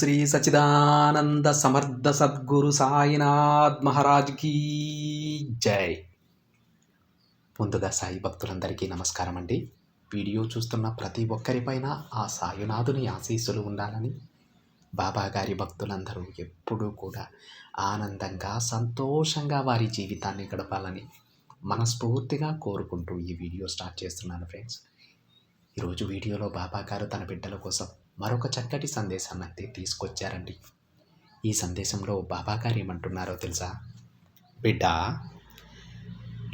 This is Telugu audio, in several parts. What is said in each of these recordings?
శ్రీ సచిదానంద సమర్థ సద్గురు సాయినాథ్ మహారాజ్ కీ జై. ముందుగా సాయి భక్తులందరికీ నమస్కారం అండి. వీడియో చూస్తున్న ప్రతి ఒక్కరిపైన ఆ సాయినాథుని ఆశీస్సులు ఉండాలని బాబాగారి భక్తులందరూ ఎప్పుడూ కూడా ఆనందంగా సంతోషంగా వారి జీవితాన్ని గడపాలని మనస్ఫూర్తిగా కోరుకుంటూ ఈ వీడియో స్టార్ట్ చేస్తున్నాను ఫ్రెండ్స్. ఈరోజు వీడియోలో బాబాగారు తన బిడ్డల కోసం మరొక చక్కటి సందేశాన్ని అయితే తీసుకొచ్చారండి. ఈ సందేశంలో బాబా గారు ఏమంటున్నారో తెలుసా? బిడ్డ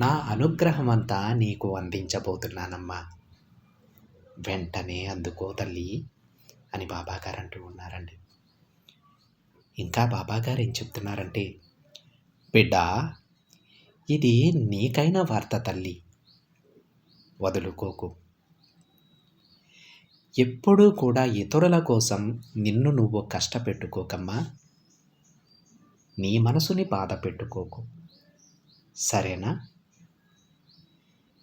నా అనుగ్రహం అంతా నీకు అందించబోతున్నానమ్మా. వెంటనే అందుకో తల్లి అని బాబాగారు అంటూ ఉన్నారండి. ఇంకా బాబాగారు ఏం చెప్తున్నారంటే బిడ్డ ఇది నీకైన వార్త తల్లి. వదులుకోకు. ఎప్పుడూ కూడా ఇతరుల కోసం నిన్ను నువ్వు కష్టపెట్టుకోకమ్మా. నీ మనసుని బాధ పెట్టుకోకు. సరేనా?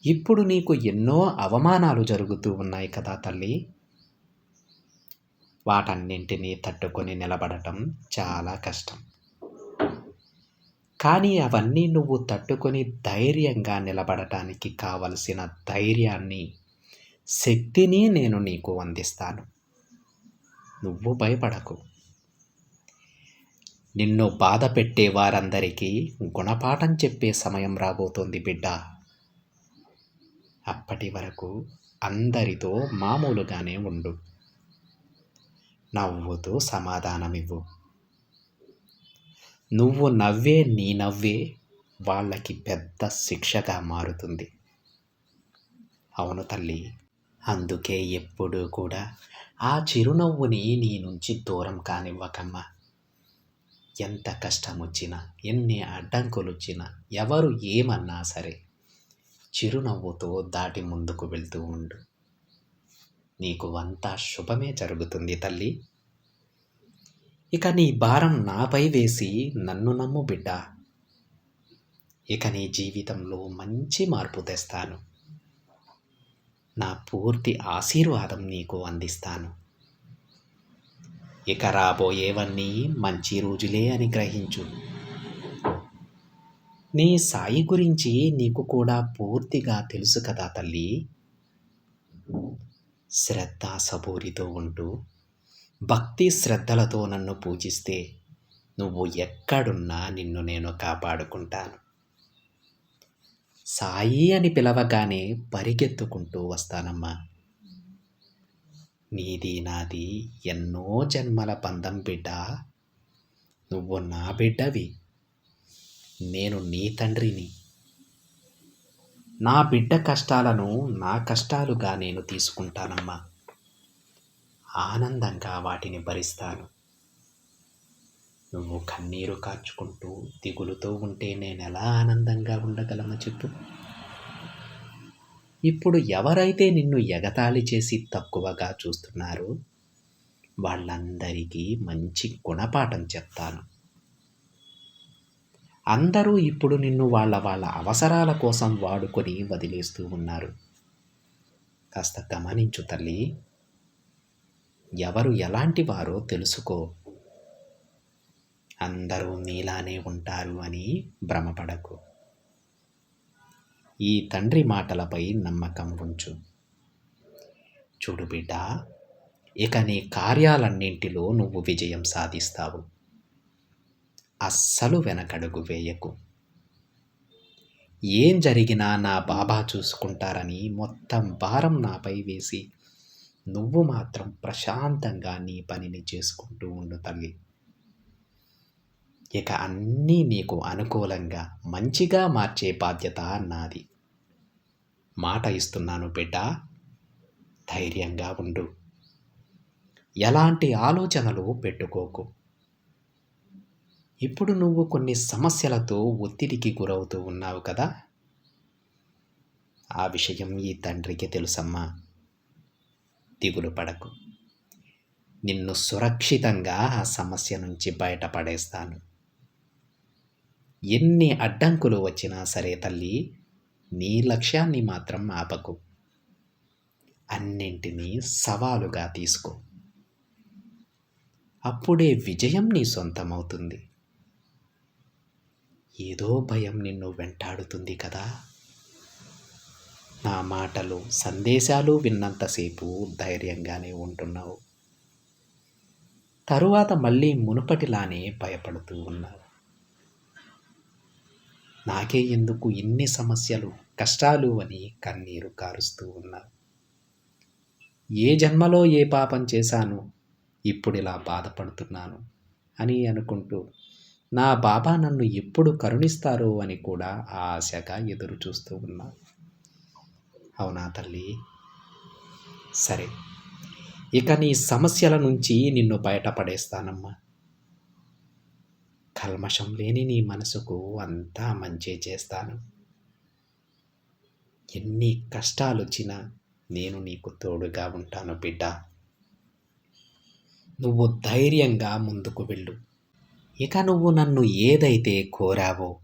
ఇప్పుడు నీకు ఎన్నో అవమానాలు జరుగుతూ ఉన్నాయి కదా తల్లి. వాటన్నింటినీ తట్టుకొని నిలబడటం చాలా కష్టం. కానీ అవన్నీ నువ్వు తట్టుకొని ధైర్యంగా నిలబడటానికి కావలసిన ధైర్యాన్ని శక్తిని నేను నీకు అందిస్తాను. నువ్వు భయపడకు. నిన్ను బాధ పెట్టే వారందరికీ గుణపాఠం చెప్పే సమయం రాబోతోంది బిడ్డ. అప్పటి వరకు అందరితో మామూలుగానే ఉండు. నవ్వుతూ సమాధానమివ్వు. నువ్వు నవ్వే నీ నవ్వే వాళ్ళకి పెద్ద శిక్షగా మారుతుంది. అవును తల్లి అందుకే ఎప్పుడూ కూడా ఆ చిరునవ్వుని నీ నుంచి దూరం కానివ్వకమ్మా. ఎంత కష్టం వచ్చినా ఎన్ని అడ్డంకులు వచ్చినా ఎవరు ఏమన్నా సరే చిరునవ్వుతో దాటి ముందుకు వెళ్తూ ఉండు. నీకు అంతా శుభమే జరుగుతుంది తల్లి. ఇక నీ భారం నాపై వేసి నన్ను నమ్ము బిడ్డ. ఇక నీ జీవితంలో మంచి మార్పు తెస్తాను. నా పూర్తి ఆశీర్వాదం నీకు అందిస్తాను. ఇక రాబోయేవన్నీ మంచి రోజులే అని గ్రహించు. నీ సాయి గురించి నీకు కూడా పూర్తిగా తెలుసు కదా తల్లి. శ్రద్ధ సబూరితో ఉంటూ భక్తి శ్రద్ధలతో నన్ను పూజిస్తే నువ్వు ఎక్కడున్నా నిన్ను నేను కాపాడుకుంటాను. సాయి అని పిలవగానే పరిగెత్తుకుంటూ వస్తానమ్మా. నీది నాది ఎన్నో జన్మల బంధం బిడ్డ. నువ్వు నా బిడ్డవి. నేను నీ తండ్రిని. నా బిడ్డ కష్టాలను నా కష్టాలుగా నేను తీసుకుంటానమ్మా. ఆనందంగా వాటిని భరిస్తాను. నువ్వు కన్నీరు కార్చుకుంటూ దిగులుతో ఉంటే నేను ఎలా ఆనందంగా ఉండగలమో చెప్పు. ఇప్పుడు ఎవరైతే నిన్ను ఎగతాళి చేసి తక్కువగా చూస్తున్నారో వాళ్ళందరికీ మంచి గుణపాఠం చెప్తాను. అందరూ ఇప్పుడు నిన్ను వాళ్ళ వాళ్ళ అవసరాల కోసం వాడుకొని వదిలేస్తూ ఉన్నారు. కాస్త గమనించు తల్లి ఎవరు ఎలాంటి వారో తెలుసుకో. అందరూ నీలానే ఉంటారు అని భ్రమపడకు. ఈ తండ్రి మాటలపై నమ్మకం ఉంచు. చూడు బిడ్డ ఇక నీ కార్యాలన్నింటిలో నువ్వు విజయం సాధిస్తావు. అస్సలు వెనకడుగు వేయకు. ఏం జరిగినా నా బాబా చూసుకుంటారని మొత్తం భారం నాపై వేసి నువ్వు మాత్రం ప్రశాంతంగా నీ పనిని చేసుకుంటూ ఉండు తల్లి. ఇక అన్నీ నీకు అనుకూలంగా మంచిగా మార్చే బాధ్యత నాది. మాట ఇస్తున్నాను బిడ్డ ధైర్యంగా ఉండు. ఎలాంటి ఆలోచనలు పెట్టుకోకు. ఇప్పుడు నువ్వు కొన్ని సమస్యలతో ఒత్తిడికి గురవుతూ ఉన్నావు కదా? ఆ విషయం ఈ తండ్రికి తెలుసమ్మా. దిగులు పడకు. నిన్ను సురక్షితంగా ఆ సమస్య నుంచి బయటపడేస్తాను. ఎన్ని అడ్డంకులు వచ్చినా సరే తల్లి నీ లక్ష్యాన్ని మాత్రం ఆపకు. అన్నింటినీ సవాలుగా తీసుకో. అప్పుడే విజయం నీ సొంతమవుతుంది. ఏదో భయం నిన్ను వెంటాడుతుంది కదా. నా మాటలు సందేశాలు విన్నంతసేపు ధైర్యంగానే ఉంటున్నావు. తరువాత మళ్ళీ మునుపటిలానే భయపడుతూ ఉన్నావు. నాకే ఎందుకు ఇన్ని సమస్యలు కష్టాలు అని కన్నీరు కారుస్తూ ఉన్నారు. ఏ జన్మలో ఏ పాపం చేశాను ఇప్పుడు ఇలా బాధపడుతున్నాను అని అనుకుంటూ నా బాబా నన్ను ఎప్పుడు కరుణిస్తారో అని కూడా ఆశగా ఎదురు చూస్తూ ఉన్నా. అవునా తల్లి? సరే. ఇక నీ సమస్యల నుంచి నిన్ను బయటపడేస్తానమ్మా. కల్మషం లేని నీ మనసుకు అంతా మంచి చేస్తాను. ఎన్ని కష్టాలు వచ్చినా నేను నీకు తోడుగా ఉంటాను బిడ్డ. నువ్వు ధైర్యంగా ముందుకు వెళ్ళు. ఇక నువ్వు నన్ను ఏదైతే కోరావో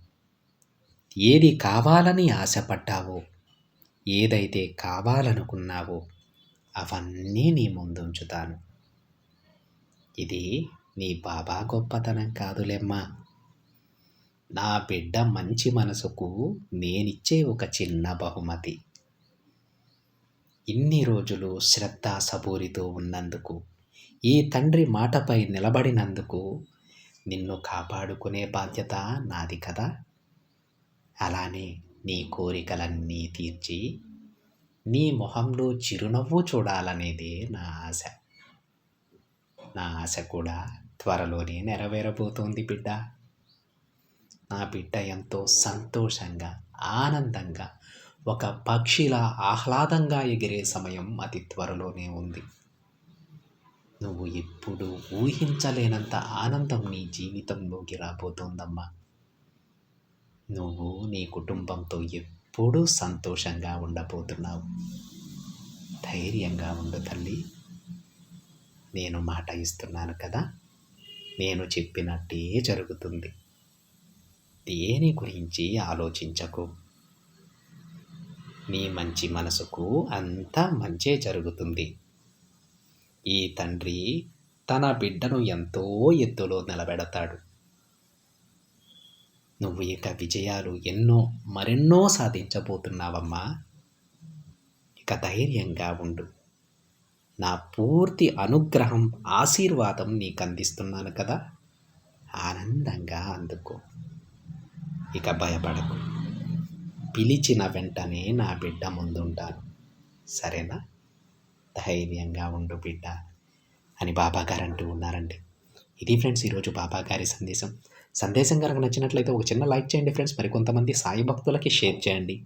ఏది కావాలని ఆశపడ్డావో ఏదైతే కావాలనుకున్నావో అవన్నీ నీ ముందుంచుతాను. ఇది నీ బాబా గొప్పతనం కాదులేమ్మా. నా బిడ్డ మంచి మనసుకు నేనిచ్చే ఒక చిన్న బహుమతి. ఇన్ని రోజులు శ్రద్ధ సబూరితో ఉన్నందుకు ఈ తండ్రి మాటపై నిలబడినందుకు నిన్ను కాపాడుకునే బాధ్యత నాది కదా. అలానే నీ కోరికలన్నీ తీర్చి నీ మొహంలో చిరునవ్వు చూడాలనేదే నా ఆశ. నా ఆశ కూడా త్వరలోనే నెరవేరబోతోంది బిడ్డ. నా బిడ్డ ఎంతో సంతోషంగా ఆనందంగా ఒక పక్షిలా ఆహ్లాదంగా ఎగిరే సమయం అతి త్వరలోనే ఉంది. నువ్వు ఎప్పుడు ఊహించలేనంత ఆనందం నీ జీవితంలోకి రాబోతోందమ్మా. నువ్వు నీ కుటుంబంతో ఎప్పుడూ సంతోషంగా ఉండబోతున్నావు. ధైర్యంగా ఉండు తల్లి. నేను మాట ఇస్తున్నాను కదా నేను చెప్పినట్టే జరుగుతుంది. దేని గురించి ఆలోచించకు? నీ మంచి మనసుకు అంతా మంచే జరుగుతుంది. ఈ తండ్రి తన బిడ్డను ఎంతో ఎత్తులో నిలబెడతాడు. నువ్వు ఇక విజయాలు ఎన్నో మరెన్నో సాధించబోతున్నావమ్మా. ఇక ధైర్యంగా ఉండు. నా పూర్తి అనుగ్రహం ఆశీర్వాదం నీకు అందిస్తున్నాను కదా. ఆనందంగా అందుకో. ఇక భయపడకు. పిలిచిన వెంటనే నా బిడ్డ ముందుంటాను. సరేనా? ధైర్యంగా ఉండు బిడ్డ. అని బాబాగారు అంటూ ఉన్నారండి. ఇది ఫ్రెండ్స్ ఈరోజు బాబాగారి సందేశం. సందేశం కనుక నచ్చినట్లయితే ఒక చిన్న లైక్ చేయండి ఫ్రెండ్స్. మరికొంతమంది సాయి భక్తులకి షేర్ చేయండి.